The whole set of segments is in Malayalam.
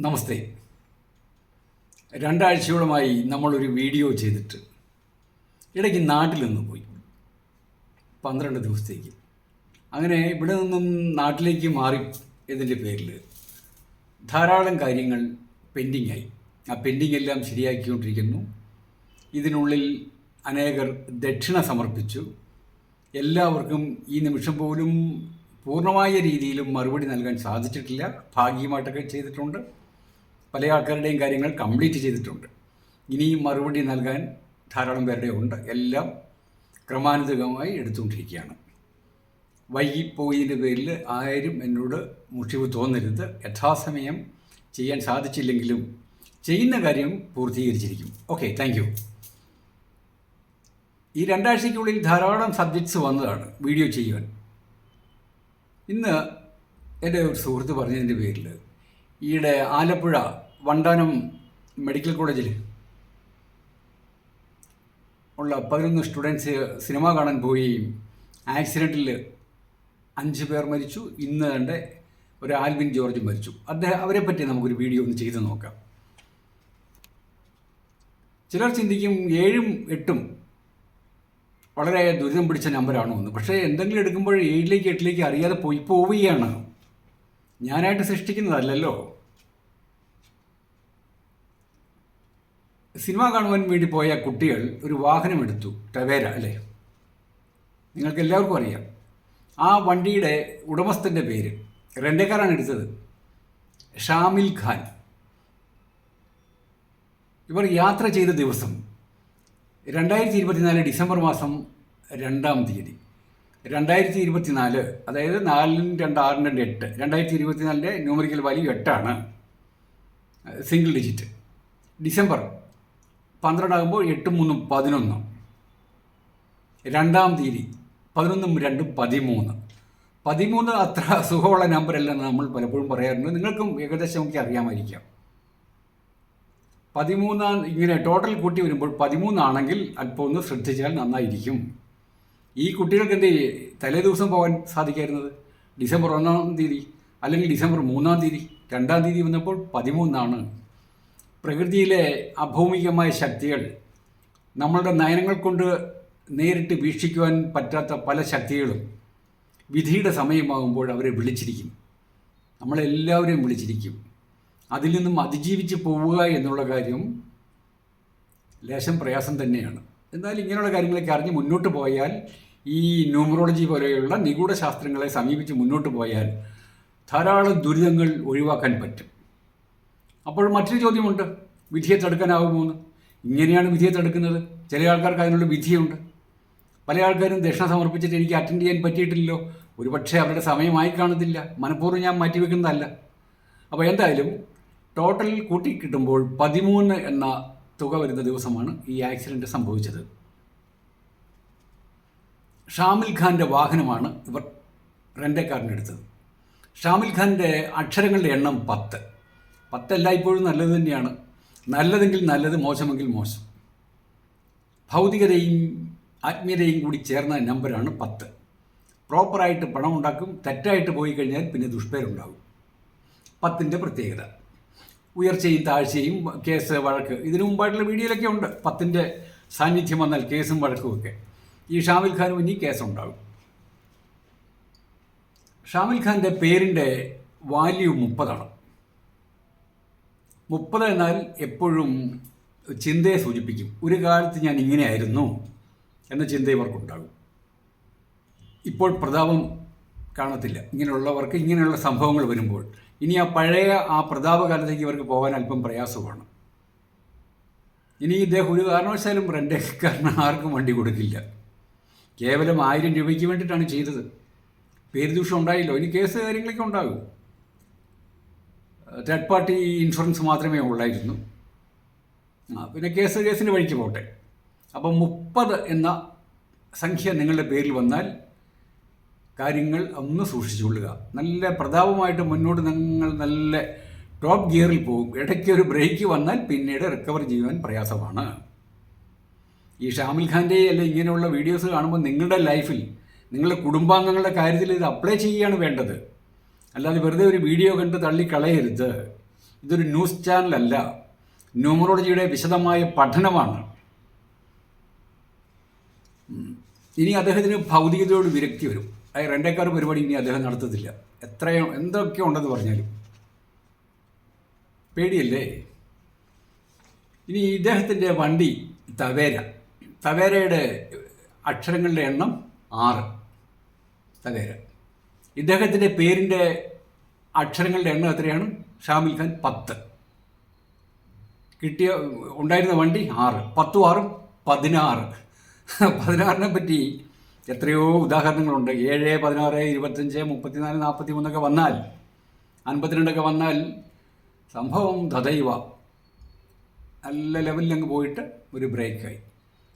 നമസ്തേ. രണ്ടാഴ്ചയോളമായി നമ്മളൊരു വീഡിയോ ചെയ്തിട്ട് ഇടയ്ക്ക് നാട്ടിൽ നിന്ന് പോയി. പന്ത്രണ്ട് ദിവസത്തേക്ക്. അങ്ങനെ ഇവിടെ നിന്നും നാട്ടിലേക്ക് മാറി ഇതിന്റെ പേരിൽ ധാരാളം കാര്യങ്ങൾ പെൻഡിങ്ങായി. ആ പെൻഡിങ് എല്ലാം ശരിയാക്കിക്കൊണ്ടിരിക്കുന്നു. ഇതിനുള്ളിൽ അനേകർ ദക്ഷിണ സമർപ്പിച്ചു. എല്ലാവർക്കും ഈ നിമിഷം പോലും പൂർണമായ രീതിയിലും മറുപടി നൽകാൻ സാധിച്ചിട്ടില്ല. ഭാഗ്യമായിട്ടൊക്കെ ചെയ്തിട്ടുണ്ട്. പല ആൾക്കാരുടെയും കാര്യങ്ങൾ കംപ്ലീറ്റ് ചെയ്തിട്ടുണ്ട്. ഇനിയും മറുപടി നൽകാൻ ധാരാളം പേരുടെ ഉണ്ട്. എല്ലാം ക്രമാനുഗതമായി എടുത്തുകൊണ്ടിരിക്കുകയാണ്. വൈകിപ്പോയതിന്റെ പേരിൽ ആരും എന്നോട് മുഷിവ് തോന്നരുത്. യഥാസമയം ചെയ്യാൻ സാധിച്ചില്ലെങ്കിലും ചെയ്യുന്ന കാര്യം പൂർത്തീകരിച്ചിരിക്കും. ഓക്കെ താങ്ക് യു ഈ രണ്ടാഴ്ചയ്ക്കുള്ളിൽ ധാരാളം സബ്ജക്ട്സ് വന്നതാണ് വീഡിയോ ചെയ്യുവാൻ. ഇന്ന് എന്റെ ഒരു സുഹൃത്ത് പറഞ്ഞതിന്റെ പേരിൽ ഈയിടെ ആലപ്പുഴ വണ്ടാനം മെഡിക്കൽ കോളേജിൽ ഉള്ള പതിനൊന്ന് സ്റ്റുഡൻസ് സിനിമ കാണാൻ പോയി. ആക്സിഡന്റിൽ അഞ്ച് പേർ മരിച്ചു. ഇന്ന് കണ്ട് ഒരു ആൽവിൻ ജോർജ് മരിച്ചു. അദ്ദേഹം അവരെ പറ്റി നമുക്കൊരു വീഡിയോ ഒന്ന് ചെയ്ത് നോക്കാം. ചിലർ ചിന്തിക്കും ഏഴും എട്ടും വളരെ ദുരിതം പിടിച്ച നമ്പറാണോ എന്ന്. പക്ഷേ എന്തെങ്കിലും എടുക്കുമ്പോൾ ഏഴിലേക്ക് എട്ടിലേക്ക് അറിയാതെ പോയി പോവുകയാണ്. ഞാനായിട്ട് സൃഷ്ടിക്കുന്നതല്ലല്ലോ. സിനിമ കാണുവാൻ വേണ്ടി പോയ കുട്ടികൾ ഒരു വാഹനം എടുത്തു ടവേര അല്ലേ? നിങ്ങൾക്ക് എല്ലാവർക്കും അറിയാം. ആ വണ്ടിയുടെ ഉടമസ്ഥന്റെ പേര് റെൻഡക്കാരാണ് എടുത്തത്. ഷാമിൽ ഖാൻ. ഇവർ യാത്ര ചെയ്ത ദിവസം രണ്ടായിരത്തി ഇരുപത്തിനാല് ഡിസംബർ മാസം രണ്ടാം തീയതി. രണ്ടായിരത്തി ഇരുപത്തിനാല് അതായത് നാലിനും രണ്ട് ആറിന് രണ്ട് എട്ട് രണ്ടായിരത്തി ഇരുപത്തിനാലിന്റെ ന്യൂമറിക്കൽ വാല്യൂ എട്ടാണ്. സിംഗിൾ ഡിജിറ്റ് ഡിസംബർ പന്ത്രണ്ടാകുമ്പോൾ എട്ടും മൂന്നും പതിനൊന്ന്. രണ്ടാം തീയതി പതിനൊന്നും രണ്ടും പതിമൂന്ന്. പതിമൂന്ന് അത്ര സുഖമുള്ള നമ്പറല്ലെന്ന് നമ്മൾ പലപ്പോഴും പറയാറുണ്ട്. നിങ്ങൾക്കും ഏകദേശം ഒക്കെ അറിയാമായിരിക്കാം. പതിമൂന്നാം ഇങ്ങനെ ടോട്ടൽ കൂട്ടി വരുമ്പോൾ പതിമൂന്നാണെങ്കിൽ അല്പം ഒന്ന് ശ്രദ്ധിച്ചാൽ നന്നായിരിക്കും. ഈ കുട്ടികൾക്ക് എന്ത് തലേ ദിവസം പോകാൻ സാധിക്കായിരുന്നത്? ഡിസംബർ ഒന്നാം തീയതി അല്ലെങ്കിൽ ഡിസംബർ മൂന്നാം തീയതി? രണ്ടാം തീയതി വന്നപ്പോൾ പതിമൂന്നാണ്. പ്രകൃതിയിലെ അഭൗമികമായ ശക്തികൾ നമ്മളുടെ നയനങ്ങൾ കൊണ്ട് നേരിട്ട് വീക്ഷിക്കുവാൻ പറ്റാത്ത പല ശക്തികളും വിധിയുടെ സമയമാകുമ്പോൾ അവരെ വിളിച്ചിരിക്കും. നമ്മളെല്ലാവരെയും വിളിച്ചിരിക്കും. അതിൽ നിന്നും അതിജീവിച്ച് പോവുക എന്നുള്ള കാര്യം ലേശം പ്രയാസം തന്നെയാണ്. എന്നാൽ ഇങ്ങനെയുള്ള കാര്യങ്ങളൊക്കെ അറിഞ്ഞ് മുന്നോട്ട് പോയാൽ ഈ ന്യൂമറോളജി പോലെയുള്ള നിഗൂഢ ശാസ്ത്രങ്ങളെ സമീപിച്ച് മുന്നോട്ട് പോയാൽ ധാരാളം ദുരിതങ്ങൾ ഒഴിവാക്കാൻ പറ്റും. അപ്പോൾ മറ്റൊരു ചോദ്യമുണ്ട്. വിധിയെ തടുക്കാനാവുമോ എന്ന് ഇങ്ങനെയാണ് വിധിയെ തടുക്കുന്നത്. ചില ആൾക്കാർക്ക് അതിനുള്ള വിധിയുണ്ട്. പല ആൾക്കാരും ദക്ഷിണ സമർപ്പിച്ചിട്ട് എനിക്ക് അറ്റൻഡ് ചെയ്യാൻ പറ്റിയിട്ടില്ലല്ലോ. ഒരുപക്ഷെ അവരുടെ സമയമായി കാണത്തില്ല മനഃപൂർവം ഞാൻ മാറ്റിവെക്കുന്നതല്ല. അപ്പോൾ എന്തായാലും ടോട്ടൽ കൂട്ടി കിട്ടുമ്പോൾ പതിമൂന്ന് എന്ന തുക വരുന്ന ദിവസമാണ് ഈ ആക്സിഡന്റ് സംഭവിച്ചത്. ഷാമിൽ ഖാന്റെ വാഹനമാണ് ഇവർ റെന്റെക്കാരനെടുത്തത് ഷാമിൽ ഖാന്റെ അക്ഷരങ്ങളുടെ എണ്ണം പത്ത്. പത്തല്ല ഇപ്പോഴും നല്ലത് തന്നെയാണ്. നല്ലതെങ്കിൽ നല്ലത് മോശമെങ്കിൽ മോശം. ഭൗതികതയും ആത്മീയതയും കൂടി ചേർന്ന നമ്പറാണ് പത്ത്. പ്രോപ്പറായിട്ട് പണം ഉണ്ടാക്കും തെറ്റായിട്ട് പോയി കഴിഞ്ഞാൽ പിന്നെ ദുഷ്പേരുണ്ടാകും പത്തിന്റെ പ്രത്യേകത. ഉയർച്ചയും താഴ്ചയും കേസ് വഴക്ക്. ഇതിനു മുമ്പായിട്ടുള്ള വീഡിയോയിലൊക്കെ ഉണ്ട്. പത്തിന്റെ സാന്നിധ്യം വന്നാൽ കേസും വഴക്കുമൊക്കെ ഈ ഷാമിൽ ഖാനും ഇനി കേസുണ്ടാകും. ഷാമിൽ ഖാന്റെ പേരിന്റെ വാല്യൂ മുപ്പതാണ്. മുപ്പത് എന്നാൽ എപ്പോഴും ചിന്തയെ സൂചിപ്പിക്കും. ഒരു കാലത്ത് ഞാൻ ഇങ്ങനെയായിരുന്നു എന്ന ചിന്ത ഇവർക്കുണ്ടാകും. ഇപ്പോൾ പ്രതാപം കാണത്തില്ല. ഇങ്ങനെയുള്ളവർക്ക് ഇങ്ങനെയുള്ള സംഭവങ്ങൾ വരുമ്പോൾ ഇനി ആ പഴയ ആ പ്രതാപകാലത്തേക്ക് ഇവർക്ക് പോകാൻ അല്പം പ്രയാസമാണ്. ഇനി ഇദ്ദേഹം ഒരു കാരണവശാലും റെൻഡേക്കാരന് ആർക്കും വണ്ടി കൊടുക്കില്ല. കേവലം ആയിരം രൂപയ്ക്ക് വേണ്ടിയിട്ടാണ് ചെയ്തത്. പേര് ദൂഷം ഉണ്ടായില്ലോ. ഇനി കേസ് കാര്യങ്ങളൊക്കെ ഉണ്ടാകും. തേർഡ് പാർട്ടി ഇൻഷുറൻസ് മാത്രമേ ഉള്ളായിരുന്നു. പിന്നെ കേസ് കേസിന്റെ വഴിക്ക് പോട്ടെ. അപ്പം മുപ്പത് എന്ന സംഖ്യ നിങ്ങളുടെ പേരിൽ വന്നാൽ കാര്യങ്ങൾ ഒന്ന് സൂക്ഷിച്ചുകൊള്ളുക. നല്ല പ്രതാപമായിട്ട് മുന്നോട്ട് നിങ്ങൾ നല്ല ടോപ്പ് ഗിയറിൽ പോകും. ഇടയ്ക്ക് ഒരു ബ്രേക്ക് വന്നാൽ പിന്നീട് റിക്കവർ ചെയ്യുവാൻ പ്രയാസമാണ്. ഈ ഷാമിൽ ഖാന്റെ അല്ലെ ഇങ്ങനെയുള്ള വീഡിയോസ് കാണുമ്പോൾ നിങ്ങളുടെ ലൈഫിൽ നിങ്ങളുടെ കുടുംബാംഗങ്ങളുടെ കാര്യത്തിൽ ഇത് അപ്ലൈ ചെയ്യുകയാണ് വേണ്ടത്. അല്ലാതെ വെറുതെ ഒരു വീഡിയോ കണ്ട് തള്ളിക്കളയരുത്. ഇതൊരു ന്യൂസ് ചാനലല്ല. ന്യൂമറോളജിയുടെ വിശദമായ പഠനമാണ്. ഇനി അദ്ദേഹത്തിന് ഭൗതികതയോട് വിരക്തി വരും. ആ രണ്ടേക്കാർ പരിപാടി ഇനി അദ്ദേഹം നടത്തത്തില്ല. എത്രയോ എന്തൊക്കെ ഉണ്ടെന്ന് പറഞ്ഞാലും. പേടിയല്ലേ? ഇനി ഇദ്ദേഹത്തിന്റെ വണ്ടി തവേര. തവേരയുടെ അക്ഷരങ്ങളുടെ എണ്ണം ആറ്. തവേര. ഇദ്ദേഹത്തിന്റെ പേരിന്റെ അക്ഷരങ്ങളുടെ എണ്ണം എത്രയാണ്? ഷാമിൽ ഖാൻ പത്ത്. കിട്ടിയ ഉണ്ടായിരുന്ന വണ്ടി ആറ്. പത്തും ആറും പതിനാറ്. പതിനാറിനെ പറ്റി എത്രയോ ഉദാഹരണങ്ങളുണ്ട്. ഏഴ് പതിനാറ് ഇരുപത്തഞ്ച് മുപ്പത്തിനാല് നാൽപ്പത്തി മൂന്നൊക്കെ വന്നാൽ അൻപത്തിരണ്ടൊക്കെ വന്നാൽ സംഭവം തഥൈവ. നല്ല ലെവലിൽ അങ്ങ് പോയിട്ട് ഒരു ബ്രേക്കായി.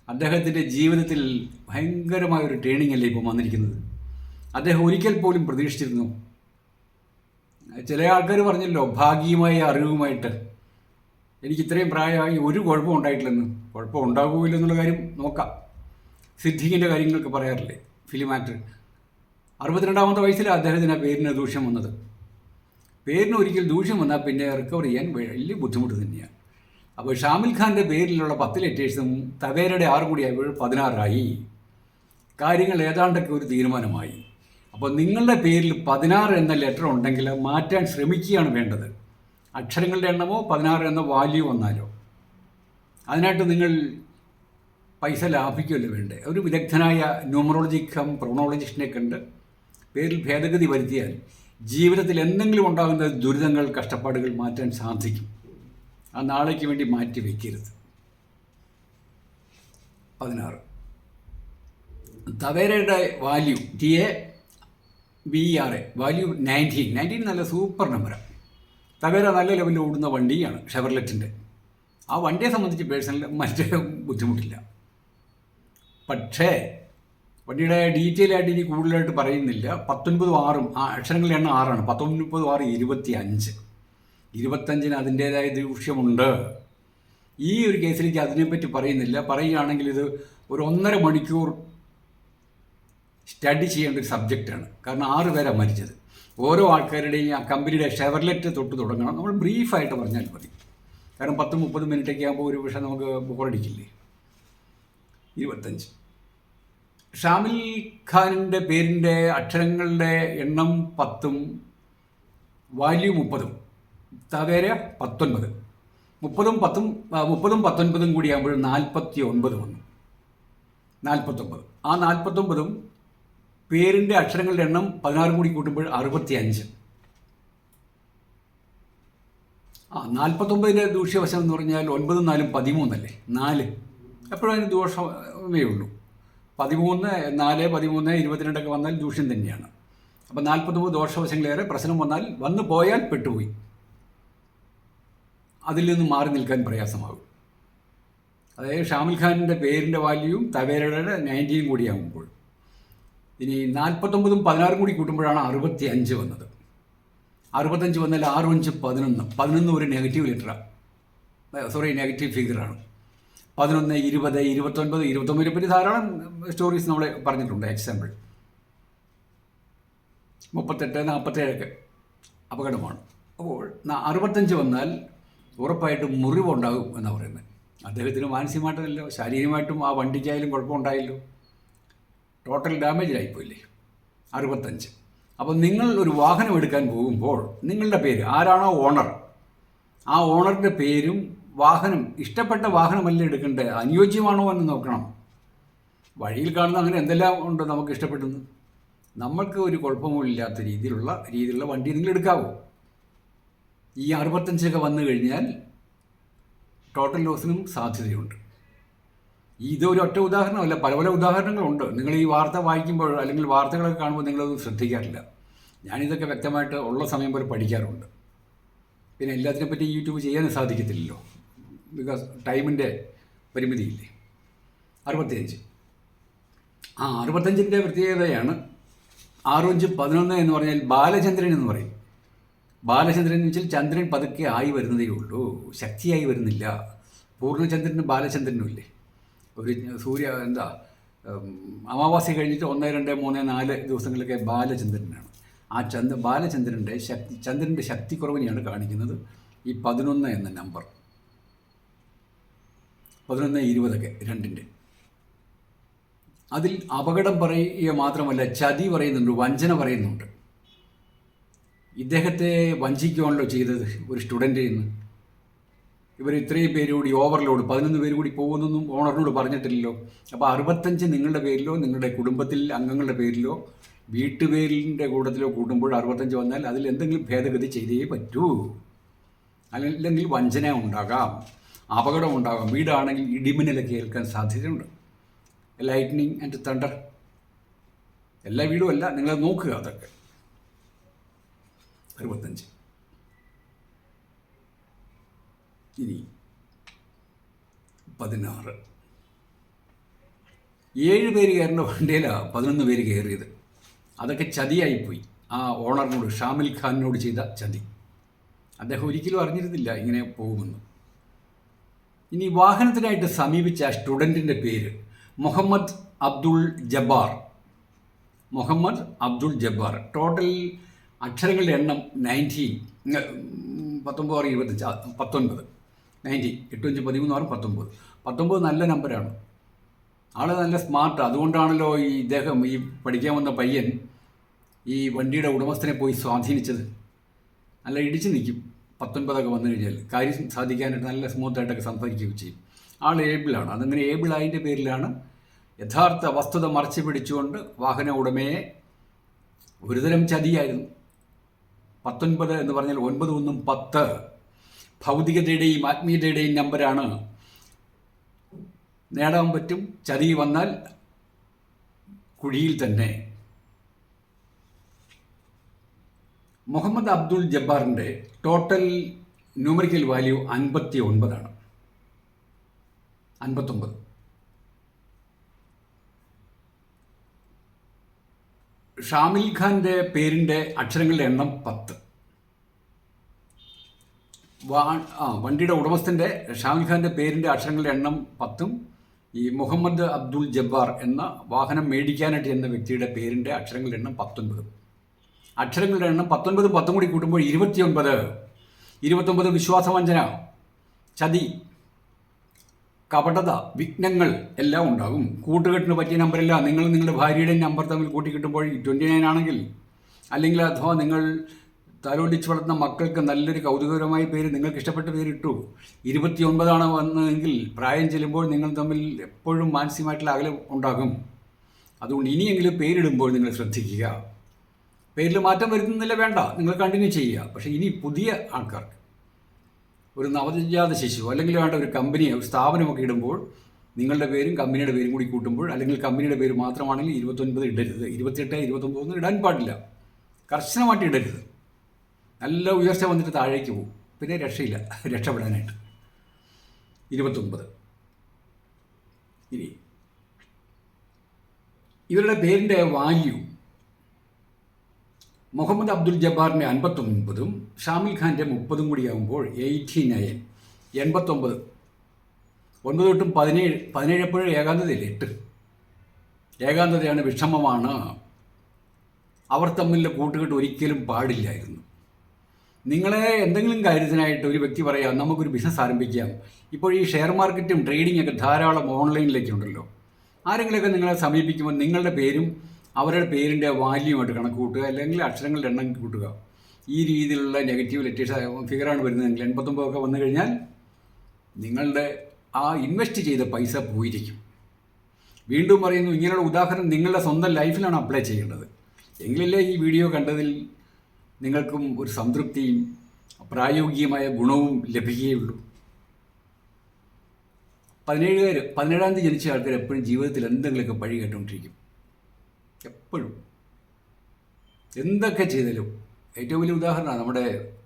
അദ്ദേഹത്തിന്റെ ജീവിതത്തിൽ ഭയങ്കരമായ ഒരു ട്രെയിനിങ് അല്ലേ ഇപ്പോൾ വന്നിരിക്കുന്നത്? അദ്ദേഹം ഒരിക്കൽ പോലും പ്രതീക്ഷിച്ചിരുന്നു. ചില ആൾക്കാർ പറഞ്ഞല്ലോ ഭാഗികമായ അറിവുമായിട്ട്. എനിക്ക് ഇത്രയും പ്രായമായി ഒരു കുഴപ്പം ഉണ്ടായിട്ടില്ലെന്ന്. കുഴപ്പം ഉണ്ടാകുമില്ല എന്നുള്ള കാര്യം നോക്കാം. സിദ്ധിഖിന്റെ കാര്യങ്ങളൊക്കെ പറയാറില്ലേ ഫിലിം ആക്ടർ അറുപത്തിരണ്ടാമത്തെ വയസ്സിലാണ് അദ്ദേഹത്തിന് ആ പേരിന് ദൂഷ്യം വന്നത്. പേരിന് ഒരിക്കൽ ദൂഷ്യം വന്നാൽ പിന്നെ റിക്കവർ ചെയ്യാൻ വലിയ ബുദ്ധിമുട്ട് തന്നെയാണ്. അപ്പോൾ ഷാമിൽ ഖാന്റെ പേരിലുള്ള പത്ത് ലെറ്റേഴ്സും തവേരയുടെ ആറ് കൂടി ആയപ്പോൾ പതിനാറായി. കാര്യങ്ങൾ ഏതാണ്ടൊക്കെ ഒരു തീരുമാനമായി. അപ്പോൾ നിങ്ങളുടെ പേരിൽ പതിനാറ് എന്ന ലെറ്റർ ഉണ്ടെങ്കിൽ മാറ്റാൻ ശ്രമിക്കുകയാണ് വേണ്ടത്. അക്ഷരങ്ങളുടെ എണ്ണമോ പതിനാറ് എന്ന വാല്യൂ വന്നാലോ. അതിനായിട്ട് നിങ്ങൾ പൈസ ലാഭിക്കുമല്ലോ വേണ്ടേ. ഒരു വിദഗ്ധനായ ന്യൂമറോളജി കം പ്രൊണോളജിസ്റ്റിനെ കണ്ട് പേരിൽ ഭേദഗതി വരുത്തിയാൽ ജീവിതത്തിൽ എന്തെങ്കിലും ഉണ്ടാകുന്ന ദുരിതങ്ങൾ കഷ്ടപ്പാടുകൾ മാറ്റാൻ സാധിക്കും. ആ നാളേക്ക് വേണ്ടി മാറ്റി വയ്ക്കരുത് പതിനാറ്. തവേരയുടെ value T A B R A value nineteen nineteen നല്ല സൂപ്പർ നമ്പറാണ് തവേര നല്ല ലെവലിൽ ഓടുന്ന വണ്ടിയാണ് ഷെവർലെറ്റിന്റെ ആ വണ്ടിയെ സംബന്ധിച്ച് പേഴ്സണൽ മറ്റേ ബുദ്ധിമുട്ടില്ല. പക്ഷേ വണ്ടിയുടെ ഡീറ്റെയിൽ ആയിട്ട് ഇനി കൂടുതലായിട്ട് പറയുന്നില്ല. പത്തൊൻപതും ആറും ആ അക്ഷരങ്ങളുടെ എണ്ണം ആറാണ്. പത്തൊൻപതും ആറ് ഇരുപത്തി അഞ്ച് ഇരുപത്തഞ്ചിന് അതിന്റേതായ ദൂഷ്യമുണ്ട്. ഈ ഒരു കേസിലേക്ക് അതിനെപ്പറ്റി പറയുന്നില്ല. പറയുകയാണെങ്കിൽ ഇത് ഒരു ഒന്നര മണിക്കൂർ സ്റ്റഡി ചെയ്യേണ്ട ഒരു സബ്ജക്റ്റാണ് കാരണം ആറ് പേരാണ് മരിച്ചത്. ഓരോ ആൾക്കാരുടെയും ആ കമ്പനിയുടെ ഷെവർലെറ്റ് തൊട്ട് തുടങ്ങണം. നമ്മൾ ബ്രീഫായിട്ട് പറഞ്ഞാൽ മതി. കാരണം പത്ത് മുപ്പത് മിനിറ്റൊക്കെ ആകുമ്പോൾ ഒരു പക്ഷേ നമുക്ക് ബോറടിക്കില്ലേ ഇരുപത്തഞ്ച്. ഷാമിൽ ഖാനിന്റെ പേരിന്റെ അക്ഷരങ്ങളുടെ എണ്ണം പത്തും വാല്യൂ മുപ്പതും. തവേര പത്തൊൻപത്. മുപ്പതും പത്തും മുപ്പതും പത്തൊൻപതും കൂടി ആകുമ്പോൾ നാൽപ്പത്തി ഒൻപത് വന്നു. നാൽപ്പത്തൊമ്പത് ആ നാൽപ്പത്തൊമ്പതും പേരിന്റെ അക്ഷരങ്ങളുടെ എണ്ണം പതിനാറും കൂടി കൂട്ടുമ്പോൾ അറുപത്തി അഞ്ച് ആ നാൽപ്പത്തൊമ്പതിന്റെ ദൂഷ്യവശം എന്ന് പറഞ്ഞാൽ ഒൻപതും നാലും പതിമൂന്നല്ലേ? നാല്. എപ്പോഴും അതിന് ദോഷമേ ഉള്ളൂ. പതിമൂന്ന് നാല് പതിമൂന്ന് ഇരുപത്തിരണ്ടൊക്കെ വന്നാൽ ദൂഷ്യം തന്നെയാണ്. അപ്പം നാൽപ്പത്തൊമ്പത് ദോഷവശങ്ങളേറെ പ്രശ്നം വന്നാൽ വന്നു പോയാൽ പെട്ടുപോയി. അതിൽ നിന്ന് മാറി നിൽക്കാൻ പ്രയാസമാകും. അതായത് ഷാമിൽ ഖാനിന്റെ പേരിന്റെ വാല്യൂവും തവേരയുടെ നയന്റിയും കൂടിയാകുമ്പോൾ ഇനി നാൽപ്പത്തൊമ്പതും പതിനാറും കൂടി കൂട്ടുമ്പോഴാണ് അറുപത്തി അഞ്ച് വന്നത്. അറുപത്തഞ്ച് വന്നാൽ ആറ് അഞ്ച് പതിനൊന്ന്. പതിനൊന്ന് ഒരു നെഗറ്റീവ് ലിറ്ററാണ് സോറി നെഗറ്റീവ് ഫിഗറാണ് പതിനൊന്ന് ഇരുപത് ഇരുപത്തൊൻപത് ഇരുപത്തൊമ്പതിനെ പറ്റി ധാരാളം സ്റ്റോറീസ് നമ്മൾ പറഞ്ഞിട്ടുണ്ട്. എക്സാമ്പിൾ മുപ്പത്തെട്ട് നാൽപ്പത്തേഴൊക്കെ അപകടമാണ്. അപ്പോൾ അറുപത്തഞ്ച് വന്നാൽ ഉറപ്പായിട്ടും മുറിവുണ്ടാകും എന്നാണ് പറയുന്നത്. അദ്ദേഹത്തിന് മാനസികമായിട്ടല്ലോ ശാരീരികമായിട്ടും ആ വണ്ടിക്കായാലും കുഴപ്പമുണ്ടായല്ലോ. ടോട്ടൽ ഡാമേജ് ഡാമേജിലായിപ്പോയില്ലേ അറുപത്തഞ്ച്. അപ്പോൾ നിങ്ങൾ ഒരു വാഹനം എടുക്കാൻ പോകുമ്പോൾ നിങ്ങളുടെ പേര് ആരാണോ ഓണർ ആ ഓണറിന്റെ പേരും വാഹനം ഇഷ്ടപ്പെട്ട വാഹനമല്ലേ എടുക്കേണ്ടത്? അനുയോജ്യമാണോ എന്ന് നോക്കണം. വഴിയിൽ കാണുന്ന അങ്ങനെ എന്തെല്ലാം ഉണ്ട് നമുക്ക് ഇഷ്ടപ്പെടുന്നത് നമ്മൾക്ക് ഒരു കുഴപ്പമില്ലാത്ത രീതിയിലുള്ള രീതിയിലുള്ള വണ്ടി നിങ്ങൾ എടുക്കാവോ. ഈ അറുപത്തഞ്ചൊക്കെ വന്നു കഴിഞ്ഞാൽ ടോട്ടൽ ലോസിനും സാധ്യതയുണ്ട്. ഇതൊരു ഒറ്റ ഉദാഹരണമല്ല പല പല ഉദാഹരണങ്ങളുണ്ട്. നിങ്ങൾ ഈ വാർത്ത വായിക്കുമ്പോൾ അല്ലെങ്കിൽ വാർത്തകളൊക്കെ കാണുമ്പോൾ നിങ്ങളത് ശ്രദ്ധിക്കാറില്ല. ഞാനിതൊക്കെ വ്യക്തമായിട്ട് ഉള്ള സമയം പോലെ പഠിക്കാറുണ്ട്. പിന്നെ എല്ലാത്തിനെ പറ്റി യൂട്യൂബ് ചെയ്യാനും സാധിക്കത്തില്ലല്ലോ. ബിക്കോസ് ടൈമിന്റെ പരിമിതിയില്ലേ? അറുപത്തിയഞ്ച്. ആ അറുപത്തഞ്ചിന്റെ പ്രത്യേകതയാണ് ആറും അഞ്ചും പതിനൊന്ന് എന്ന് പറഞ്ഞാൽ ബാലചന്ദ്രൻ എന്ന് പറയും. ബാലചന്ദ്രൻ എന്ന് വെച്ചാൽ ചന്ദ്രൻ പതുക്കെ ആയി വരുന്നതേ ഉള്ളൂ. ശക്തിയായി വരുന്നില്ല. പൂർണചന്ദ്രനും ബാലചന്ദ്രനും ഇല്ലേ ഒരു സൂര്യ എന്താ അമാവാസി കഴിഞ്ഞിട്ട് ഒന്ന് രണ്ട് മൂന്ന് നാല് ദിവസങ്ങളിലൊക്കെ ബാലചന്ദ്രനാണ്. ആ ചന്ദ്ര ബാലചന്ദ്രന്റെ ശക്തി ചന്ദ്രന്റെ ശക്തി കുറവിനെയാണ് കാണിക്കുന്നത് ഈ പതിനൊന്ന് എന്ന നമ്പർ. പതിനൊന്ന് ഇരുപതൊക്കെ രണ്ടിന്റെ അതിൽ അപകടം പറയുക മാത്രമല്ല ചതി പറയുന്നുണ്ട് വഞ്ചന പറയുന്നുണ്ട്. ഇദ്ദേഹത്തെ വഞ്ചിക്കുകയാണല്ലോ ചെയ്തത് ഒരു സ്റ്റുഡന്റിൽ നിന്ന് ഇവർ ഇത്രയും പേര് കൂടി ഓവർലോഡ് പതിനൊന്ന് പേര് കൂടി പോകുന്നൊന്നും ഓണറിനോട് പറഞ്ഞിട്ടില്ലല്ലോ. അപ്പോൾ അറുപത്തഞ്ച് നിങ്ങളുടെ പേരിലോ നിങ്ങളുടെ കുടുംബത്തിൽ അംഗങ്ങളുടെ പേരിലോ വീട്ടുപേരിന്റെ കൂട്ടത്തിലോ കൂട്ടുമ്പോൾ അറുപത്തഞ്ച് വന്നാൽ അതിൽ എന്തെങ്കിലും ഭേദഗതി ചെയ്തേ പറ്റൂ. അല്ലെങ്കിൽ വഞ്ചന ഉണ്ടാകാം അപകടം ഉണ്ടാകാം. വീടാണെങ്കിൽ ഇടിമിന്നലൊക്കെ ഏൽക്കാൻ സാധ്യതയുണ്ട്. ലൈറ്റ്നിങ് ആൻഡ് തണ്ടർ എല്ലാ വീടും അല്ല നിങ്ങൾ നോക്കുക അതൊക്കെ. അറുപത്തഞ്ച്. ഇനി പതിനാറ്. ഏഴ് പേര് കയറേണ്ട വണ്ടിയിലാണ് പതിനൊന്ന് പേര് കയറിയത്. അതൊക്കെ ചതിയായിപ്പോയി. ആ ഓണറിനോട് ഷാമിൽ ഖാനിനോട് ചെയ്ത ചതി. അദ്ദേഹം ഒരിക്കലും അറിഞ്ഞിരുന്നില്ല ഇങ്ങനെ പോകുമെന്ന്. ഇനി വാഹനത്തിനായിട്ട് സമീപിച്ച സ്റ്റുഡന്റിന്റെ പേര് മുഹമ്മദ് അബ്ദുൾ ജബ്ബാർ. മുഹമ്മദ് അബ്ദുൾ ജബ്ബാർ. ടോട്ടൽ അക്ഷരങ്ങളുടെ എണ്ണം നയന്റീൻ പത്തൊമ്പത് ഇരുപത്തഞ്ച് പത്തൊൻപത്. നയന്റീൻ എട്ട് അഞ്ച് പതിമൂന്ന് ആറ് പത്തൊമ്പത്. പത്തൊമ്പത് നല്ല നമ്പരാണ്. ആൾ നല്ല സ്മാർട്ട് അതുകൊണ്ടാണല്ലോ ഈ ഇദ്ദേഹം ഈ പഠിക്കാൻ വന്ന പയ്യൻ ഈ വണ്ടിയുടെ ഉടമസ്ഥനെ പോയി സ്വാധീനിച്ചത്. നല്ല ഇടിച്ച് നിൽക്കും. പത്തൊൻപതൊക്കെ വന്നു കഴിഞ്ഞാൽ കാര്യം സാധിക്കാനായിട്ട് നല്ല സ്മൂത്തായിട്ടൊക്കെ സംസാരിക്കുകയും ചെയ്യും. ആൾ ഏബിളാണ് അതങ്ങനെ ഏബിൾ ആയതിന്റെ പേരിലാണ് യഥാർത്ഥ വസ്തുത മറച്ചു പിടിച്ചുകൊണ്ട് വാഹന ഉടമയെ ഒരുതരം ചതിയായിരുന്നു. പത്തൊൻപത് എന്ന് പറഞ്ഞാൽ ഒൻപത് ഒന്നും പത്ത് ഭൗതികതയുടെയും ആത്മീയതയുടെയും നമ്പരാണ്. നേടാൻ പറ്റും. ചതി വന്നാൽ കുഴിയിൽ തന്നെ. മുഹമ്മദ് അബ്ദുൾ ജബ്ബാറിന്റെ ടോട്ടൽ ന്യൂമറിക്കൽ വാല്യൂ അൻപത്തി ഒൻപതാണ് അൻപത്തൊമ്പത് ഷാമിൽ ഖാന്റെ പേരിന്റെ അക്ഷരങ്ങളുടെ എണ്ണം പത്ത്. വണ്ടിയുടെ ഉടമസ്ഥന്റെ ഷാമിൽ ഖാന്റെ പേരിന്റെ അക്ഷരങ്ങളുടെ എണ്ണം പത്തും ഈ മുഹമ്മദ് അബ്ദുൾ ജബ്ബാർ എന്ന വാഹനം മേടിക്കാനായിട്ട് എന്ന വ്യക്തിയുടെ പേരിന്റെ അക്ഷരങ്ങളുടെ എണ്ണം പത്തൊൻപതും. അക്ഷരങ്ങളുടെ എണ്ണം പത്തൊൻപതും പത്തും കൂടി കൂട്ടുമ്പോൾ ഇരുപത്തിയൊൻപത്. ഇരുപത്തൊമ്പത് വിശ്വാസവഞ്ചന ചതി കപടത വിഘ്നങ്ങൾ എല്ലാം ഉണ്ടാകും. കൂട്ടുകെട്ടിന് പറ്റിയ നമ്പറല്ല നിങ്ങൾ നിങ്ങളുടെ ഭാര്യയുടെ നമ്പർ തമ്മിൽ കൂട്ടിക്കിട്ടുമ്പോൾ ട്വന്റി നയൻ ആണെങ്കിൽ അല്ലെങ്കിൽ അഥവാ നിങ്ങൾ തലോടിച്ച് വളർത്തുന്ന മക്കൾക്ക് നല്ലൊരു കൗതുകകരമായ പേര് നിങ്ങൾക്ക് ഇഷ്ടപ്പെട്ട പേര് ഇട്ടു. ഇരുപത്തിയൊൻപതാണ് വന്നതെങ്കിൽ പ്രായം ചെല്ലുമ്പോൾ നിങ്ങൾ തമ്മിൽ എപ്പോഴും മാനസികമായിട്ടുള്ള അകലം ഉണ്ടാകും. അതുകൊണ്ട് ഇനിയെങ്കിലും പേരിടുമ്പോൾ നിങ്ങൾ ശ്രദ്ധിക്കുക. പേരിൽ മാറ്റം വരുത്തുന്നില്ല വേണ്ട നിങ്ങൾ കണ്ടിന്യൂ ചെയ്യുക. പക്ഷേ ഇനി പുതിയ ആൾക്കാർക്ക് ഒരു നവജാത ശിശു അല്ലെങ്കിൽ വേണ്ട ഒരു കമ്പനിയോ ഒരു സ്ഥാപനമൊക്കെ ഇടുമ്പോൾ നിങ്ങളുടെ പേരും കമ്പനിയുടെ പേരും കൂടി കൂട്ടുമ്പോൾ അല്ലെങ്കിൽ കമ്പനിയുടെ പേര് മാത്രമാണെങ്കിൽ ഇരുപത്തൊൻപത് ഇടരുത്. ഇരുപത്തെട്ട് ഇരുപത്തൊമ്പതൊന്നും ഇടാൻ പാടില്ല. കർശനമായിട്ട് ഇടരുത്. നല്ല ഉയർച്ച വന്നിട്ട് താഴേക്ക് പോകും. പിന്നെ രക്ഷയില്ല. രക്ഷപ്പെടാനായിട്ട്. ഇരുപത്തൊമ്പത്. ഇനി. ഇവരുടെ പേരിന്റെ വാല്യൂ മുഹമ്മദ് അബ്ദുൽ ജബ്ബാറിന്റെ അൻപത്തൊൻപതും ഷാമിൽ ഖാന്റെ മുപ്പതും കൂടിയാകുമ്പോൾ എയ്റ്റി നയൻ. എൺപത്തൊമ്പത്. ഒൻപത് തൊട്ടും പതിനേഴ് പതിനേഴ് എപ്പോഴും ഏകാന്തതയില്ല? എട്ട്. ഏകാന്തതയാണ് വിഷമമാണ്. അവർ തമ്മിലുള്ള കൂട്ടുകെട്ട് ഒരിക്കലും പാടില്ലായിരുന്നു. നിങ്ങളെ എന്തെങ്കിലും കാര്യത്തിനായിട്ട് ഒരു വ്യക്തി പറയാം നമുക്കൊരു ബിസിനസ് ആരംഭിക്കാം. ഇപ്പോൾ ഈ ഷെയർ മാർക്കറ്റും ട്രേഡിംഗ് ഒക്കെ ധാരാളം ഓൺലൈനിലേക്കുണ്ടല്ലോ ആരെങ്കിലുമൊക്കെ നിങ്ങളെ സമീപിക്കുമ്പോൾ നിങ്ങളുടെ പേരും അവരുടെ പേരിന്റെ വാല്യൂമായിട്ട് കണക്ക് കൂട്ടുക അല്ലെങ്കിൽ അക്ഷരങ്ങളുടെ എണ്ണം കൂട്ടുക. ഈ രീതിയിലുള്ള നെഗറ്റീവ് ലെറ്റേഴ്സ് ഫിഗറാണ് വരുന്നതെങ്കിൽ എൺപത്തൊമ്പതൊക്കെ വന്നു കഴിഞ്ഞാൽ നിങ്ങളുടെ ആ ഇൻവെസ്റ്റ് ചെയ്ത പൈസ പോയിരിക്കും. വീണ്ടും പറയുന്നു ഇങ്ങനെയുള്ള ഉദാഹരണം നിങ്ങളുടെ സ്വന്തം ലൈഫിലാണ് അപ്ലൈ ചെയ്യേണ്ടത്. എങ്കിലല്ലേ ഈ വീഡിയോ കണ്ടതിൽ നിങ്ങൾക്കും ഒരു സംതൃപ്തിയും പ്രായോഗികമായ ഗുണവും ലഭിക്കുകയുള്ളൂ. പതിനേഴുകാർ പതിനേഴാം തീയതി ജനിച്ച ആൾക്കാർ എപ്പോഴും ജീവിതത്തിൽ എന്തെങ്കിലുമൊക്കെ പഴി കേട്ടുകൊണ്ടിരിക്കും. എപ്പോഴും. എന്തൊക്കെ ചെയ്താലും ഏറ്റവും വലിയ ഉദാഹരണമാണ് നമ്മുടെ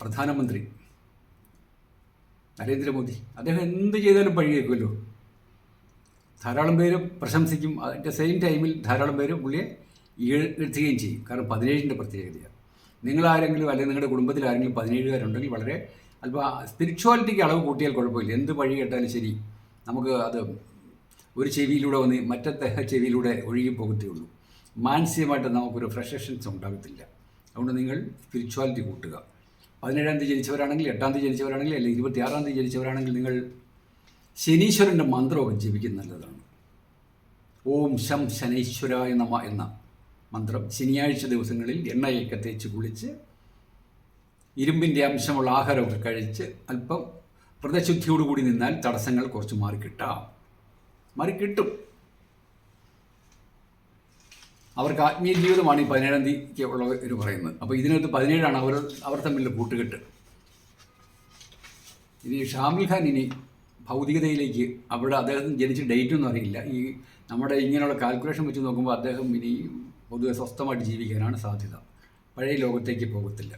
പ്രധാനമന്ത്രി നരേന്ദ്രമോദി. അദ്ദേഹം എന്ത് ചെയ്താലും പഴി കേൾക്കുമല്ലോ. ധാരാളം പേര് പ്രശംസിക്കും. അറ്റ് സെയിം ടൈമിൽ ധാരാളം പേര് പുള്ളിയെ ഈഴ്ത്തുകയും ചെയ്യും. കാരണം പതിനേഴിന്റെ പ്രത്യേകതയാണ്. നിങ്ങളാരെങ്കിലും അല്ലെങ്കിൽ നിങ്ങളുടെ കുടുംബത്തിൽ ആരെങ്കിലും പതിനേഴുകാരുണ്ടെങ്കിൽ വളരെ അല്പം സ്പിരിച്വാലിറ്റിക്ക് അളവ് കൂട്ടിയാൽ കുഴപ്പമില്ല. എന്ത് വഴി കേട്ടാലും ശരി നമുക്ക് അത് ഒരു ചെവിയിലൂടെ വന്ന് മറ്റത്തെ ചെവിയിലൂടെ ഒഴുകി പോകത്തേ ഉള്ളൂ. മാനസികമായിട്ട് നമുക്കൊരു ഫ്രസ്ട്രേഷൻസ് ഉണ്ടാകത്തില്ല. അതുകൊണ്ട് നിങ്ങൾ സ്പിരിച്വാലിറ്റി കൂട്ടുക. പതിനേഴാം തീയതി ജനിച്ചവരാണെങ്കിൽ എട്ടാം തീയതി ജനിച്ചവരാണെങ്കിൽ അല്ലെങ്കിൽ ഇരുപത്തിയാറാം തീയതി ജനിച്ചവരാണെങ്കിൽ നിങ്ങൾ ശനീശ്വരന്റെ മന്ത്രമൊക്കെ ജപിക്കുന്നത് നല്ലതാണ്. ഓം ശം ശനൈശ്വരായ നമ എന്ന മന്ത്രം. ശനിയാഴ്ച ദിവസങ്ങളിൽ എണ്ണയൊക്കെ തേച്ച് കുളിച്ച് ഇരുമ്പിന്റെ അംശമുള്ള ആഹാരമൊക്കെ കഴിച്ച് അല്പം വ്രതശുദ്ധിയോടുകൂടി നിന്നാൽ തടസ്സങ്ങൾ കുറച്ച് മാറിക്കിട്ടാം മാറിക്കിട്ടും അവർക്ക് ആത്മീയ ജീവിതമാണ് ഈ പതിനേഴാം തീയതിക്ക് ഉള്ളവർ പറയുന്നത്. അപ്പോൾ ഇതിനകത്ത് പതിനേഴാണ് അവർ അവർ തമ്മിലുള്ള കൂട്ടുകെട്ട്. ഇനി ഷാമിൽ ഖാൻ ഇനി ഭൗതികതയിലേക്ക് അവിടെ അദ്ദേഹത്തിന് ജനിച്ച ഡേറ്റ് ഒന്നും അറിയില്ല. ഈ നമ്മുടെ ഇങ്ങനെയുള്ള കാൽക്കുലേഷൻ വെച്ച് നോക്കുമ്പോൾ അദ്ദേഹം ഇനി പൊതുവെ സ്വസ്ഥമായിട്ട് ജീവിക്കാനാണ് സാധ്യത. പഴയ ലോകത്തേക്ക് പോകത്തില്ല.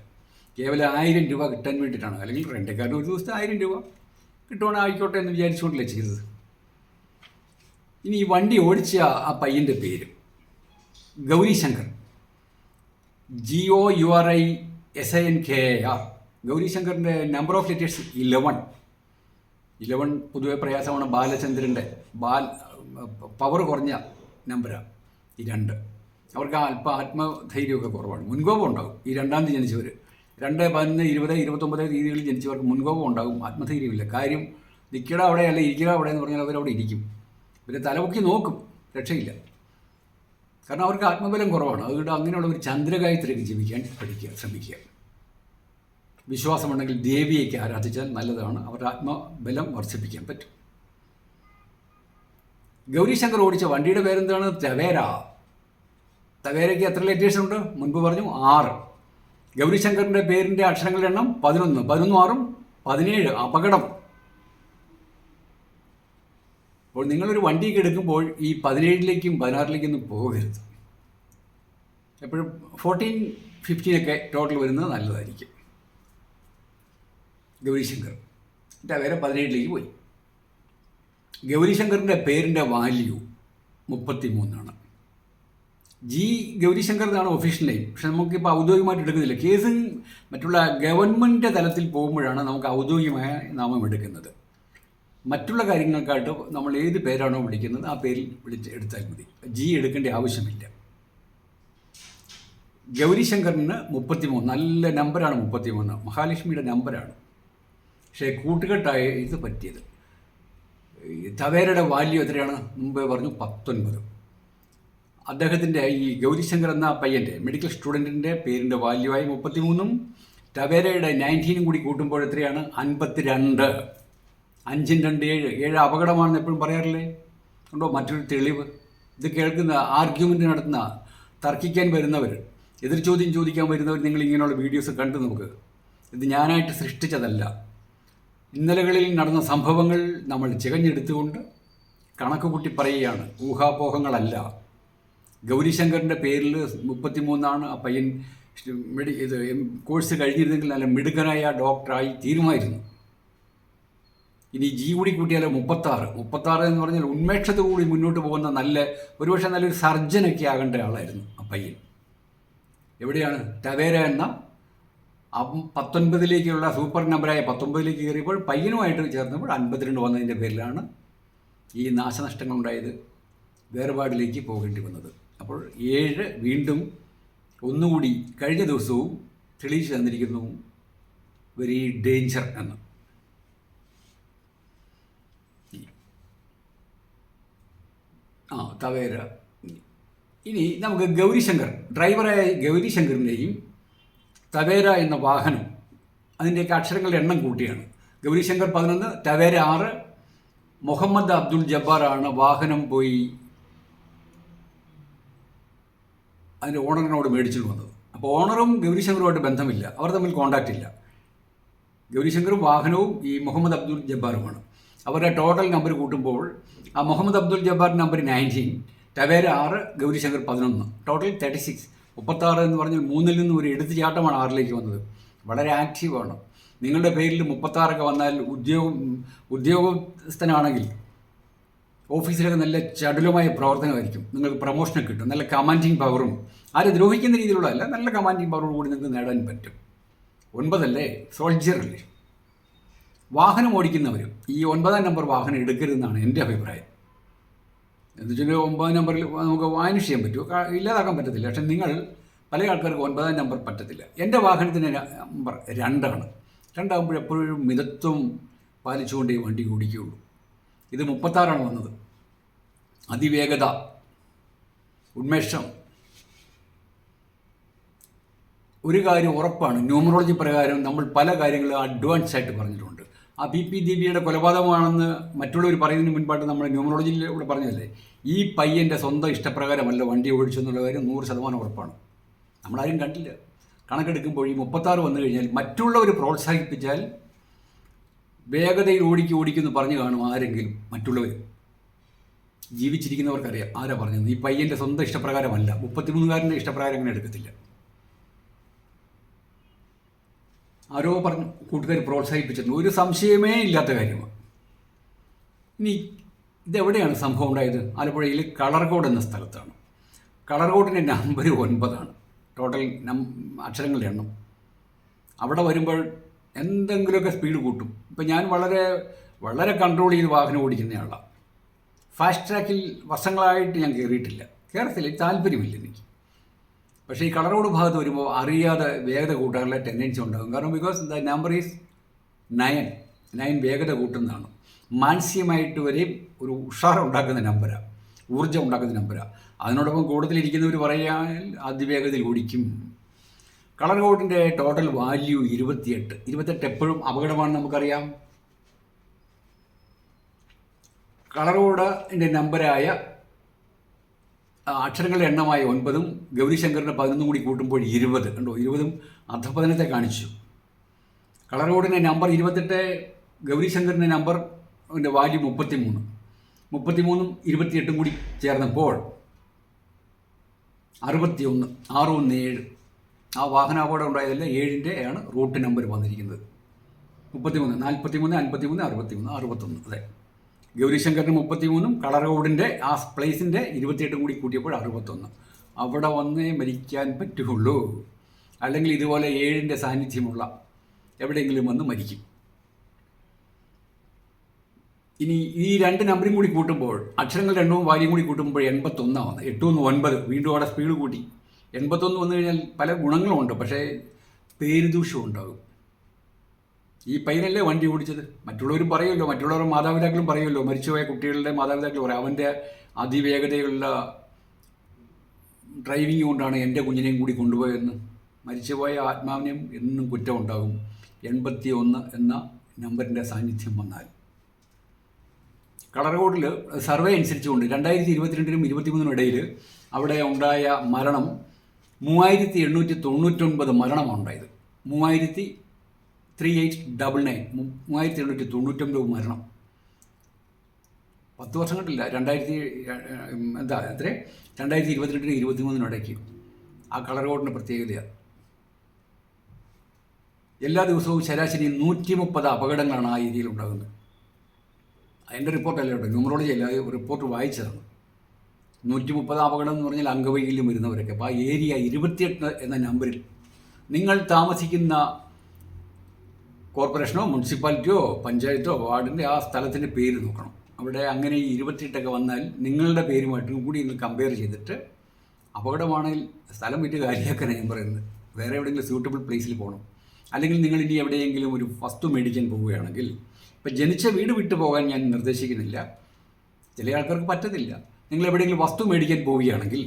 കേവലം ആയിരം രൂപ കിട്ടാൻ വേണ്ടിയിട്ടാണ്? അല്ലെങ്കിൽ റെന്റെക്കാരൻ ഒരു ദിവസത്തെ ആയിരം രൂപ കിട്ടുവാണെങ്കിൽ ആയിക്കോട്ടെ എന്ന് വിചാരിച്ചുകൊണ്ടല്ലേ ചെയ്തത്? ഇനി ഈ വണ്ടി ഓടിച്ച ആ പയ്യന്റെ പേര് Gaurishankar. G O U R I S I N K A R Gauri ശങ്കറിന്റെ number of letters eleven eleven പൊതുവെ പ്രയാസമാണ്. ബാലചന്ദ്രന്റെ ബാൽ പവർ കുറഞ്ഞ നമ്പരാണ് ഈ രണ്ട്. അവർക്ക് അല്പ ആത്മധൈര്യമൊക്കെ കുറവാണ്. മുൻകോപം ഉണ്ടാകും. ഈ രണ്ടാം തീയതി ജനിച്ചവർ രണ്ട് പതിനൊന്ന് ഇരുപത് ഇരുപത്തൊമ്പത് രീതികളിൽ ജനിച്ചവർക്ക് മുൻകോപം ഉണ്ടാകും. ആത്മധൈര്യമില്ല. കാര്യം നിൽക്കട അവിടെ അല്ല ഇരിക്കട അവിടെ എന്ന് പറഞ്ഞാൽ അവരവിടെ ഇരിക്കും. പിന്നെ തലപൊക്കി നോക്കും. രക്ഷയില്ല. കാരണം അവർക്ക് ആത്മബലം കുറവാണ്. അതുകൊണ്ട് അങ്ങനെയുള്ള ഒരു ചന്ദ്രകായത്തിലേക്ക് ജീവിക്കാൻ പഠിക്കുക ശ്രമിക്കുക. വിശ്വാസമുണ്ടെങ്കിൽ ദേവിയേക്ക് ആരാധിച്ചാൽ നല്ലതാണ്. അവരുടെ ആത്മബലം വർദ്ധിപ്പിക്കാൻ പറ്റും. ഗൗരിശങ്കർ ഓടിച്ച വണ്ടിയുടെ പേരെന്താണ്? തവേര. തവേരയ്ക്ക് എത്ര ലെറ്റേഴ്സ് ഉണ്ട്? മുൻപ് പറഞ്ഞു ആറ്. ഗൗരിശങ്കറിന്റെ പേരിന്റെ അക്ഷരങ്ങളുടെ എണ്ണം പതിനൊന്ന്. പതിനൊന്നും ആറും പതിനേഴ്. അപകടം. അപ്പോൾ നിങ്ങളൊരു വണ്ടിയൊക്കെ എടുക്കുമ്പോൾ ഈ പതിനേഴിലേക്കും പതിനാറിലേക്കൊന്നും പോകരുത്. എപ്പോഴും ഫോർട്ടീൻ ഫിഫ്റ്റീനൊക്കെ ടോട്ടൽ വരുന്നത് നല്ലതായിരിക്കും. ഗൗരിശങ്കർ. എന്നിട്ട് വേറെ പതിനേഴിലേക്ക് പോയി. ഗൗരിശങ്കറിന്റെ പേരിന്റെ വാല്യൂ മുപ്പത്തി മൂന്നാണ് ജി ഗൗരിശങ്കർ എന്നാണ് ഒഫീഷ്യൽ നെയിം പക്ഷെ നമുക്കിപ്പോൾ ഔദ്യോഗികമായിട്ട് എടുക്കുന്നില്ല. കേസ് മറ്റുള്ള ഗവൺമെന്റ് തലത്തിൽ പോകുമ്പോഴാണ് നമുക്ക് ഔദ്യോഗികമായ നാമം എടുക്കുന്നത്. മറ്റുള്ള കാര്യങ്ങൾക്കായിട്ട് നമ്മൾ ഏത് പേരാണോ വിളിക്കുന്നത് ആ പേരിൽ വിളിച്ച് എടുത്താൽ മതി. ജി എടുക്കേണ്ട ആവശ്യമില്ല. ഗൗരിശങ്കറിന് മുപ്പത്തിമൂന്ന്. നല്ല നമ്പറാണ് മുപ്പത്തിമൂന്ന്. മഹാലക്ഷ്മിയുടെ നമ്പറാണ്. പക്ഷേ കൂട്ടുകെട്ടായി ഇത് പറ്റിയത്. തവേരയുടെ വാല്യൂ എത്രയാണ്? മുമ്പേ പറഞ്ഞു പത്തൊൻപത്. അദ്ദേഹത്തിന്റെ ഈ ഗൗരിശങ്കർ എന്ന പയ്യന്റെ മെഡിക്കൽ സ്റ്റുഡന്റിന്റെ പേരിന്റെ വാല്യുവായി മുപ്പത്തിമൂന്നും ടവേരയുടെ നയന്റീനും കൂടി കൂട്ടുമ്പോൾ എത്രയാണ്? അൻപത്തിരണ്ട്. അഞ്ചും രണ്ട് ഏഴ്. ഏഴ് അപകടമാണെന്ന് എപ്പോഴും പറയാറില്ലേ? ഉണ്ടോ? മറ്റൊരു തെളിവ്. ഇത് കേൾക്കുന്ന ആർഗ്യുമെന്റ് നടത്തുന്ന തർക്കിക്കാൻ വരുന്നവർ എതിർ ചോദ്യം ചോദിക്കാൻ വരുന്നവർ നിങ്ങൾ ഇങ്ങനെയുള്ള വീഡിയോസ് കണ്ടു നമുക്ക് ഇത് ഞാനായിട്ട് സൃഷ്ടിച്ചതല്ല. ഇന്നലകളിൽ നടന്ന സംഭവങ്ങൾ നമ്മൾ ചികഞ്ഞെടുത്തുകൊണ്ട് കണക്ക് കൂട്ടി പറയുകയാണ്. ഊഹാപോഹങ്ങളല്ല. ഗൗരിശങ്കറിന്റെ പേരിൽ മുപ്പത്തിമൂന്നാണ് ആ പയ്യൻ മെഡി ഇത് കോഴ്സ് കഴിഞ്ഞിരുന്നെങ്കിൽ നല്ല മിടുക്കനായ ഡോക്ടറായി തീരുമായിരുന്നു. ഇനി ജി കൂടി കൂട്ടിയാൽ മുപ്പത്താറ്. മുപ്പത്താറ് എന്ന് പറഞ്ഞാൽ ഉന്മേഷത്തോടുകൂടി മുന്നോട്ട് പോകുന്ന നല്ല ഒരുപക്ഷെ നല്ലൊരു സർജനൊക്കെ ആകേണ്ട ആളായിരുന്നു ആ പയ്യൻ. എവിടെയാണ്? ടവേര എന്ന പത്തൊൻപതിലേക്കുള്ള സൂപ്പർ നമ്പറായ പത്തൊമ്പതിലേക്ക് കയറിയപ്പോൾ പയ്യനുമായിട്ട് ചേർന്നപ്പോൾ അൻപത്തിരണ്ട് വന്നതിന്റെ പേരിലാണ് ഈ നാശനഷ്ടങ്ങൾ ഉണ്ടായത് വേർപാടിലേക്ക് പോകേണ്ടി വന്നത്. അപ്പോൾ ഏഴ് വീണ്ടും ഒന്നുകൂടി കഴിഞ്ഞ ദിവസവും തെളിയിച്ചു തന്നിരിക്കുന്നു. വെരി ഡേഞ്ചർ എന്ന്. ആ തവേര. ഇനി നമുക്ക് ഗൗരിശങ്കർ ഡ്രൈവറായ ഗൗരിശങ്കറിന്റെയും തവേര എന്ന വാഹനം അതിന്റെയൊക്കെ അക്ഷരങ്ങളുടെ എണ്ണം കൂട്ടിയാണ്. ഗൗരിശങ്കർ പതിനൊന്ന് തവേര ആറ് മുഹമ്മദ് അബ്ദുൾ ജബ്ബാറാണ് വാഹനം പോയി അതിന്റെ ഓണറിനോട് മേടിച്ചിട്ട് വന്നത്. അപ്പോൾ ഓണറും ഗൗരിശങ്കറുമായിട്ട് ബന്ധമില്ല. അവർ തമ്മിൽ കോണ്ടാക്റ്റ് ഇല്ല. ഗൗരിശങ്കറും വാഹനവും ഈ മുഹമ്മദ് അബ്ദുൾ ജബ്ബാറുമാണ്. അവരുടെ ടോട്ടൽ നമ്പർ കൂട്ടുമ്പോൾ ആ Muhammad Abdul Jabbar number nineteen Tavera ആറ് ഗൗരിശങ്കർ പതിനൊന്ന്. ടോട്ടൽ തേർട്ടി സിക്സ് മുപ്പത്താറ് എന്ന് പറഞ്ഞാൽ മൂന്നിൽ നിന്ന് ഒരു എടുത്തുചാട്ടമാണ് ആറിലേക്ക് വന്നത്. വളരെ ആക്റ്റീവാണ് നിങ്ങളുടെ പേരിൽ മുപ്പത്താറൊക്കെ വന്നാൽ ഉദ്യോഗം ഉദ്യോഗസ്ഥനാണെങ്കിൽ ഓഫീസിലൊക്കെ നല്ല ചടുലമായ പ്രവർത്തനമായിരിക്കും. നിങ്ങൾക്ക് പ്രൊമോഷനൊക്കെ കിട്ടും. നല്ല കമാൻഡിങ് പവറും ആരെ ദ്രോഹിക്കുന്ന രീതിയിലുള്ളതല്ല നല്ല കമാൻഡിങ് പവറോട് കൂടി നിങ്ങൾക്ക് നേടാൻ പറ്റും. ഒൻപതല്ലേ? സോൾജിയർ അല്ലേ വാഹനം ഓടിക്കുന്നവരും ഈ ഒൻപതാം നമ്പർ വാഹനം എടുക്കരുതെന്നാണ് എന്റെ അഭിപ്രായം. എന്ന് വെച്ചാൽ ഒമ്പതാം നമ്പറിൽ നമുക്ക് വാനിഷ് ചെയ്യാൻ പറ്റുമോ? ഇല്ലാതാക്കാൻ പറ്റത്തില്ല. പക്ഷെ നിങ്ങൾ പല ആൾക്കാർക്ക് ഒൻപതാം നമ്പർ പറ്റത്തില്ല. എന്റെ വാഹനത്തിന്റെ നമ്പർ രണ്ടാണ്. രണ്ടാകുമ്പോൾ എപ്പോഴും മിതത്വം പാലിച്ചുകൊണ്ടേ വണ്ടി ഓടിക്കുകയുള്ളൂ. ഇത് മുപ്പത്താറാണ് വന്നത്. അതിവേഗത ഉന്മേഷം. ഒരു കാര്യം ഉറപ്പാണ്. ന്യൂമറോളജി പ്രകാരം നമ്മൾ പല കാര്യങ്ങളും അഡ്വാൻസ് ആയിട്ട് പറഞ്ഞിട്ടുണ്ട്. ആ പി പി ദീപിയുടെ കൊലപാതകമാണെന്ന് മറ്റുള്ളവർ പറയുന്നതിന് മുൻപായിട്ട് നമ്മൾ ന്യൂമറോളജിയിലൂടെ പറഞ്ഞതല്ലേ? ഈ പയ്യന്റെ സ്വന്തം ഇഷ്ടപ്രകാരമല്ല വണ്ടി ഓടിച്ചെന്നുള്ള കാര്യം നൂറ് ശതമാനം ഉറപ്പാണ്. നമ്മളാരും കണ്ടില്ല. കണക്കെടുക്കുമ്പോൾ ഈ മുപ്പത്താറ് വന്നു കഴിഞ്ഞാൽ മറ്റുള്ളവർ പ്രോത്സാഹിപ്പിച്ചാൽ വേഗതയിൽ ഓടിക്കും ഓടിക്കുമെന്ന് പറഞ്ഞു കാണും ആരെങ്കിലും മറ്റുള്ളവർ ജീവിച്ചിരിക്കുന്നവർക്കറിയാം ആരാ പറഞ്ഞത്. ഈ പയ്യന്റെ സ്വന്തം ഇഷ്ടപ്രകാരമല്ല. മുപ്പത്തിമൂന്നുകാരന്റെ ഇഷ്ടപ്രകാരം അങ്ങനെ എടുക്കത്തില്ല. ആരോ പറഞ്ഞു കൂട്ടുകാർ പ്രോത്സാഹിപ്പിച്ചിരുന്നു. ഒരു സംശയമേ ഇല്ലാത്ത കാര്യമാണ്. ഇനി ഇതെവിടെയാണ് സംഭവം ഉണ്ടായത്? ആലപ്പുഴയിൽ കളർകോട് എന്ന സ്ഥലത്താണ്. കളർകോടിന്റെ നമ്പർ ഒൻപതാണ്. ടോട്ടൽ നം അക്ഷരങ്ങളുടെ എണ്ണം. അവിടെ വരുമ്പോൾ എന്തെങ്കിലുമൊക്കെ സ്പീഡ് കൂട്ടും. ഇപ്പം ഞാൻ വളരെ വളരെ കൺട്രോൾ ചെയ്ത് വാഹനം ഓടിക്കുന്നയാളാണ് ഫാസ്റ്റ് ട്രാക്കിൽ വർഷങ്ങളായിട്ട് ഞാൻ കയറിയിട്ടില്ല കയറത്തില്ല താല്പര്യമില്ല എനിക്ക്. പക്ഷേ ഈ കളർ റോഡ് ഭാഗത്ത് വരുമ്പോൾ അറിയാതെ വേഗത കൂട്ടാനുള്ള ടെൻഡൻസി ഉണ്ടാകും. കാരണം because the number is nine nine വേഗത കൂട്ടുന്നതാണ്. മാനസികമായിട്ട് വരെയും ഒരു ഉഷാറുണ്ടാക്കുന്ന നമ്പരാണ് ഊർജം ഉണ്ടാക്കുന്ന നമ്പരാണ് അതിനോടൊപ്പം കൂടുതലിരിക്കുന്നവർ പറയാൻ അതിവേഗതയിൽ ഓടിക്കും. കളർ കോഡിന്റെ ടോട്ടൽ വാല്യൂ ഇരുപത്തിയെട്ട്. ഇരുപത്തെട്ട് എപ്പോഴും അപകടമാണെന്ന് നമുക്കറിയാം. കളർ കോഡിന്റെ നമ്പരായ അക്ഷരങ്ങളുടെ എണ്ണമായ ഒൻപതും ഗൗരിശങ്കറിന്റെ പതിനൊന്നും കൂടി കൂട്ടുമ്പോൾ ഇരുപത്. കണ്ടോ? ഇരുപതും അധപതനത്തെ കാണിച്ചു. കളർ കോഡിന്റെ നമ്പർ ഇരുപത്തെട്ട് ഗൗരിശങ്കറിന്റെ നമ്പർ അതിന്റെ വാല്യൂ മുപ്പത്തി മൂന്ന് മുപ്പത്തി മൂന്നും ഇരുപത്തിയെട്ടും കൂടി ചേർന്നപ്പോൾ അറുപത്തി ഒന്ന് ആറ് ഒന്ന് ഏഴ്. ആ വാഹനാപകടം ഉണ്ടായതല്ല ഏഴിന്റെ ആണ് റൂട്ട് നമ്പർ വന്നിരിക്കുന്നത്. മുപ്പത്തി മൂന്ന് നാൽപ്പത്തി മൂന്ന് അൻപത്തി മൂന്ന് അറുപത്തി മൂന്ന് അറുപത്തൊന്ന്. അതെ. ഗൗരിശങ്കറിന് കളർ റോഡിന്റെ ആ പ്ലേസിന്റെ ഇരുപത്തിയെട്ടും കൂടി കൂട്ടിയപ്പോൾ അറുപത്തൊന്ന്. അവിടെ വന്നേ മരിക്കാൻ പറ്റുള്ളൂ. അല്ലെങ്കിൽ ഇതുപോലെ ഏഴിന്റെ സാന്നിധ്യമുള്ള എവിടെയെങ്കിലും വന്ന് മരിക്കും. ഇനി ഈ രണ്ട് നമ്പറും കൂടി കൂട്ടുമ്പോൾ അക്ഷരങ്ങൾ രണ്ടും വാരിയും കൂടി കൂട്ടുമ്പോൾ എൺപത്തൊന്നാണ് വന്നത് എട്ടൊന്ന് ഒൻപത്. വീണ്ടും അവിടെ സ്പീഡ് കൂട്ടി. എൺപത്തൊന്ന് വന്നു കഴിഞ്ഞാൽ പല ഗുണങ്ങളുമുണ്ട് പക്ഷേ പേരുദൂഷ്യം ഉണ്ടാകും ഈ പയ്യനല്ലേ വണ്ടി ഓടിച്ചത്? മറ്റുള്ളവരും പറയുമല്ലോ മറ്റുള്ളവരുടെ മാതാപിതാക്കളും പറയുമല്ലോ മരിച്ചുപോയ കുട്ടികളുടെ മാതാപിതാക്കൾ പറയും അവന്റെ അതിവേഗതയുള്ള ഡ്രൈവിംഗ് കൊണ്ടാണ് എന്റെ കുഞ്ഞിനെയും കൂടി കൊണ്ടുപോയതെന്ന്. മരിച്ചുപോയ ആത്മാവിനെയും എന്നും കുറ്റമുണ്ടാകും എൺപത്തി ഒന്ന് എന്ന നമ്പറിന്റെ സാന്നിധ്യം വന്നാൽ. കളർകോട്ടിൽ സർവേ അനുസരിച്ചുകൊണ്ട് രണ്ടായിരത്തി ഇരുപത്തിരണ്ടിനും ഇരുപത്തിമൂന്നിനും ഇടയിൽ അവിടെ ഉണ്ടായ മരണം മൂവായിരത്തി എണ്ണൂറ്റി തൊണ്ണൂറ്റൊൻപത് മരണമാണ് ഉണ്ടായത്. മൂവായിരത്തി ത്രീ എയ്റ്റ് ഡബിൾ നയൻ മൂവായിരത്തി എണ്ണൂറ്റി തൊണ്ണൂറ്റൊമ്പത് മരണം. പത്ത് വർഷം കണ്ടില്ല. രണ്ടായിരത്തി എന്താ എത്ര രണ്ടായിരത്തി ഇരുപത്തിരണ്ടിന് ഇരുപത്തിമൂന്നിനും ഇടയ്ക്ക് ആ കളർ കോഡിന്റെ പ്രത്യേകതയാണ് എല്ലാ ദിവസവും ശരാശരി നൂറ്റി മുപ്പത് അപകടങ്ങളാണ് ആ ഏരിയയിൽ ഉണ്ടാകുന്നത്. അതിന്റെ റിപ്പോർട്ടല്ല കേട്ടോ ന്യൂമറോളജി അല്ല റിപ്പോർട്ട് വായിച്ചതാണ്. നൂറ്റി മുപ്പത് അപകടം എന്ന് പറഞ്ഞാൽ അംഗവൈകല്യം വരുന്നവരൊക്കെ. അപ്പോൾ ആ ഏരിയ ഇരുപത്തിയെട്ട് എന്ന നമ്പറിൽ നിങ്ങൾ താമസിക്കുന്ന കോർപ്പറേഷനോ മുനിസിപ്പാലിറ്റിയോ പഞ്ചായത്തോ വാർഡിന്റെ ആ സ്ഥലത്തിന്റെ പേര് നോക്കണം. അവിടെ അങ്ങനെ ഈ ഇരുപത്തിയെട്ടൊക്കെ വന്നാൽ നിങ്ങളുടെ പേരുമായിട്ടും കൂടി ഇന്ന് കമ്പയർ ചെയ്തിട്ട് അപകടമാണെങ്കിൽ സ്ഥലം വിറ്റ് കാര്യമാക്കാനാണ് ഞാൻ പറയുന്നത്. വേറെ എവിടെയെങ്കിലും സ്യൂട്ടബിൾ പ്ലേസിൽ പോകണം. അല്ലെങ്കിൽ നിങ്ങൾ ഇനി എവിടെയെങ്കിലും ഒരു വസ്തു മേടിക്കാൻ പോവുകയാണെങ്കിൽ ഇപ്പം ജനിച്ച വീട് വിട്ടു പോകാൻ ഞാൻ നിർദ്ദേശിക്കുന്നില്ല. ചില ആൾക്കാർക്ക് പറ്റത്തില്ല. നിങ്ങൾ എവിടെയെങ്കിലും വസ്തു മേടിക്കാൻ പോവുകയാണെങ്കിൽ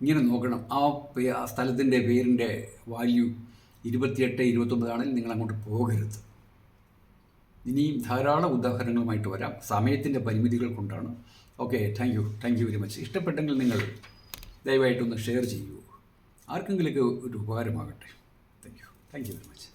ഇങ്ങനെ നോക്കണം. ആ സ്ഥലത്തിന്റെ പേരിന്റെ വാല്യൂ ഇരുപത്തിയെട്ട് ഇരുപത്തൊമ്പതാണെങ്കിൽ നിങ്ങൾ അങ്ങോട്ട് പോകരുത്. ഇനിയും ധാരാളം ഉദാഹരണങ്ങളുമായിട്ട് വരാം. സമയത്തിന്റെ പരിമിതികൾ കൊണ്ടാണ്. Okay thank you thank you very much ഇഷ്ടപ്പെട്ടെങ്കിൽ നിങ്ങൾ ദയവായിട്ടൊന്ന് ഷെയർ ചെയ്യൂ. ആർക്കെങ്കിലൊക്കെ ഒരു ഉപകാരമാകട്ടെ. Thank you thank you very much